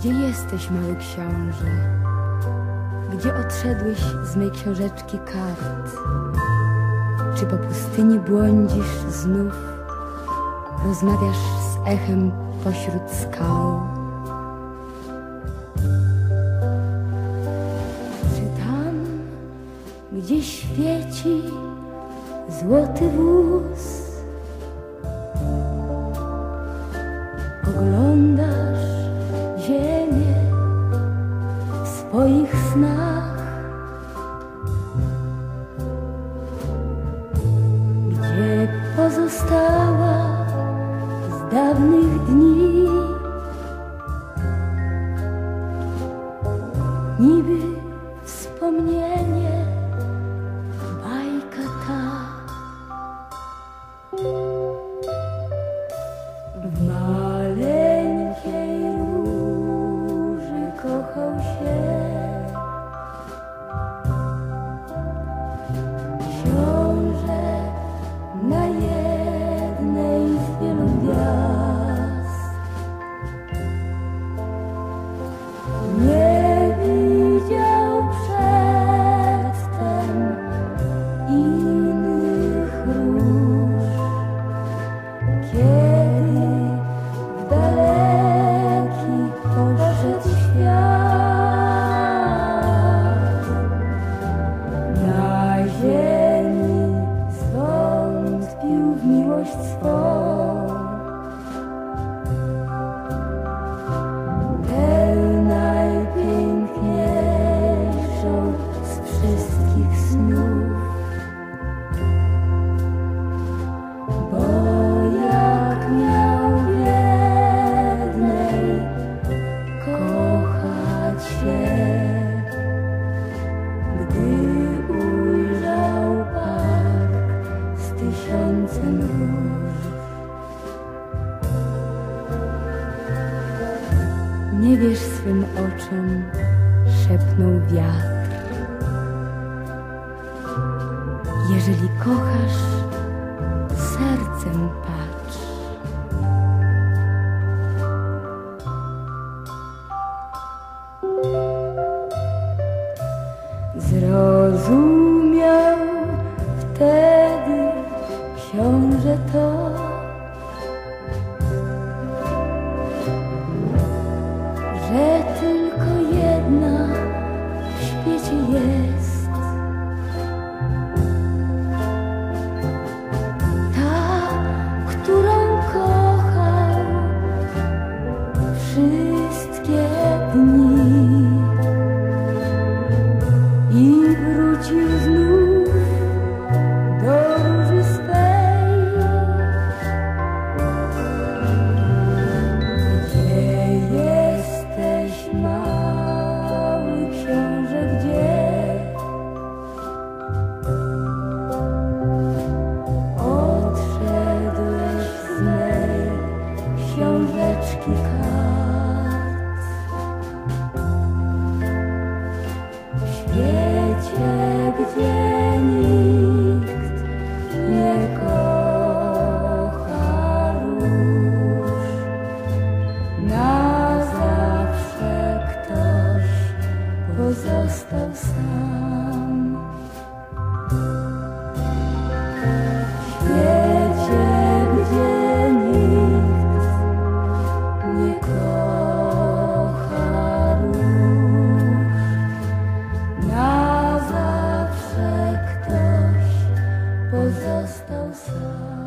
Gdzie jesteś, mały książę? Gdzie odszedłeś z mej książeczki kart? Czy po pustyni błądzisz znów? Rozmawiasz z echem pośród skał? Czy tam, gdzie świeci złoty wóz? Oglądasz snach. Gdzie pozostała z dawnych dni? Niby forth. Nie wierz swym oczom, szepnął wiatr. Jeżeli kochasz, sercem patrz. Zrozumiał W świecie, gdzie nikt nie kocha róż, na zawsze ktoś pozostał sam. Zawsze ktoś pozostał sam.